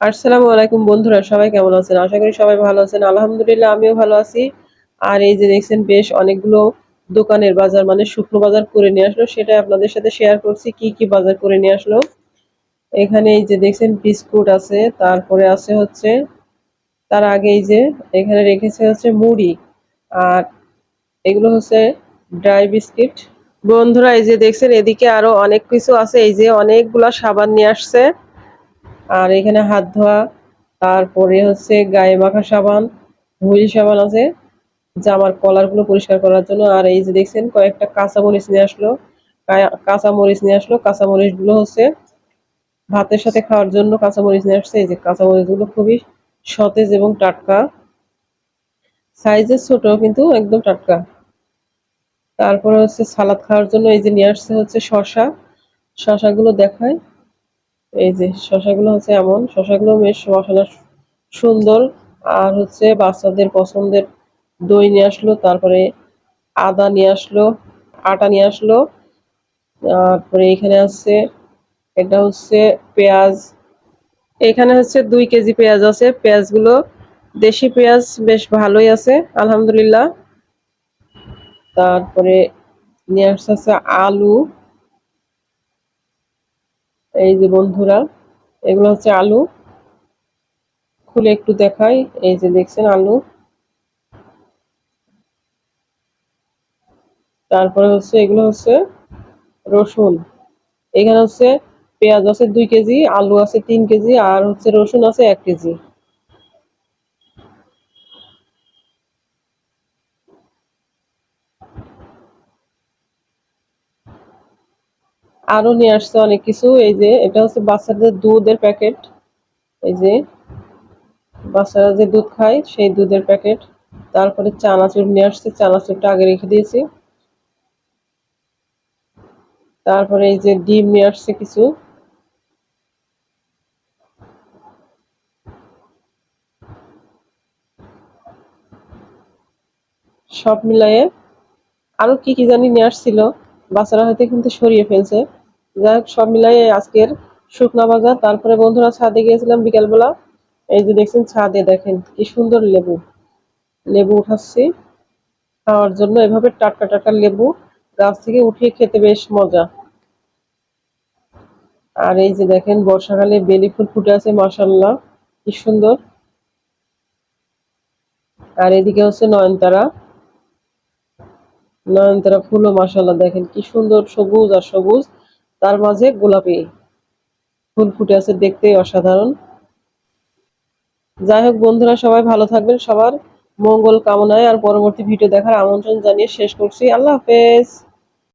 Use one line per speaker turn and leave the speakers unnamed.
আসসালামু আলাইকুম বন্ধুরা, সবাই কেমন আছেন? আশা করি সবাই ভালো আছেন। আলহামদুলিল্লাহ, আমিও ভালো আছি। আর এই যে দেখছেন, বেশ অনেকগুলো দোকানের বাজার মানে শুকনো বাজার করে নিয়ে আসলো। সেটা আপনাদের সাথে শেয়ার করছি, কি কি বাজার করে নিয়ে আসলো। এখানে এই যে দেখছেন, বিস্কুট আছে, তারপরে আছে হচ্ছে, তার আগে এই যে এখানে রেখেছে হচ্ছে মুড়ি, আর এগুলো হচ্ছে ড্রাই বিস্কিট বন্ধুরা, এই যে দেখছেন, এদিকে আরও অনেক কিছু আছে। এই যে অনেকগুলা সাবান নিয়ে আসছে। আর এখানে হাত ধোয়া, তারপরে হচ্ছে গায়ে মাখা সাবান, হুইল সাবান আছে, জামার কলারগুলো পরিষ্কার করার জন্য। আর এই যে দেখছেন, কয়েকটা কাঁচামরিচ নিয়ে আসলো। কাঁচামরিচ নিয়ে আসলো। কাঁচামরিচগুলো হচ্ছে ভাতের সাথে খাওয়ার জন্য কাঁচামরিচ নিয়ে আসছে। এই যে কাঁচামরিচগুলো খুবই সতেজ এবং টাটকা। সাইজের ছোট, কিন্তু একদম টাটকা। তারপরে হচ্ছে সালাদ খাওয়ার জন্য এই যে নিয়ে আসছে হচ্ছে শশা শশাগুলো দেখায়। এই যে শশাগুলো হচ্ছে এমন। শশাগুলো বেশ মশলা সুন্দর। আর হচ্ছে বাচ্চাদের পছন্দের দই নিয়ে আসলো, তারপরে আদা নিয়ে আসলো, আটা নিয়ে আসলো। তারপরে এখানে আছে, এটা হচ্ছে পেঁয়াজ। এখানে হচ্ছে দুই কেজি পেঁয়াজ আছে। পেঁয়াজগুলো দেশি পেঁয়াজ বেশ ভালোই আছে, আলহামদুলিল্লাহ। তারপরে নিয়ে আসছে আলু। এই যে বন্ধুরা, এগুলো হচ্ছে আলু। খুলে একটু দেখাই, এই যে দেখছেন আলু। তারপরে হচ্ছে, এগুলো হচ্ছে রসুন। এখানে হচ্ছে পেঁয়াজ আছে দুই কেজি, আলু আছে তিন কেজি, আর হচ্ছে রসুন আছে এক কেজি। আরও নিয়ে আসছে অনেক কিছু। এই যে, এটা হচ্ছে বাচ্চাদের দুধের প্যাকেট। এই যে, বাচ্চারা যে দুধ খায়, সেই দুধের প্যাকেট। তারপরে চানাচুর নিয়ে আসছে, চানাচুরটা আগে রেখে দিয়েছি। তারপরে এই যে ডিম নিয়ে আসছে কিছু। সব মিলাইয়ে আরও কি কি জানি নিয়ে আসছিল। বাচ্চারা হয়তো কিন্তু সরিয়ে ফেলছে। যাই হোক সব মিলাই আজকের শুকনা বাজার। তারপরে বন্ধুরা ছাদে গিয়েছিলাম বিকালবেলা। এই যে দেখছেন, ছাদে দেখেন, কি সুন্দর লেবু। লেবু উঠাচ্ছি। খাওয়ার জন্য এভাবে টাটকা টাটকা লেবু গাছ থেকে উঠিয়ে খেতে বেশ মজা। আর এই যে দেখেন, বর্ষাকালে বেলি ফুল ফুটে আছে মাসাল্লাহ কি সুন্দর। আর এদিকে হচ্ছে নয়নতারা। নয়নতারা ফুলও মাসাল্লাহ দেখেন, কি সুন্দর সবুজ আর সবুজ। তার মাঝে গোলাপি ফুল ফুটে আছে দেখতে অসাধারণ। যাই হোক বন্ধুরা, সবাই ভালো থাকবেন, সবার মঙ্গল কামনায়, আর পরবর্তী ভিডিও দেখার আমন্ত্রণ জানিয়ে শেষ করছি। আল্লাহ হাফেজ।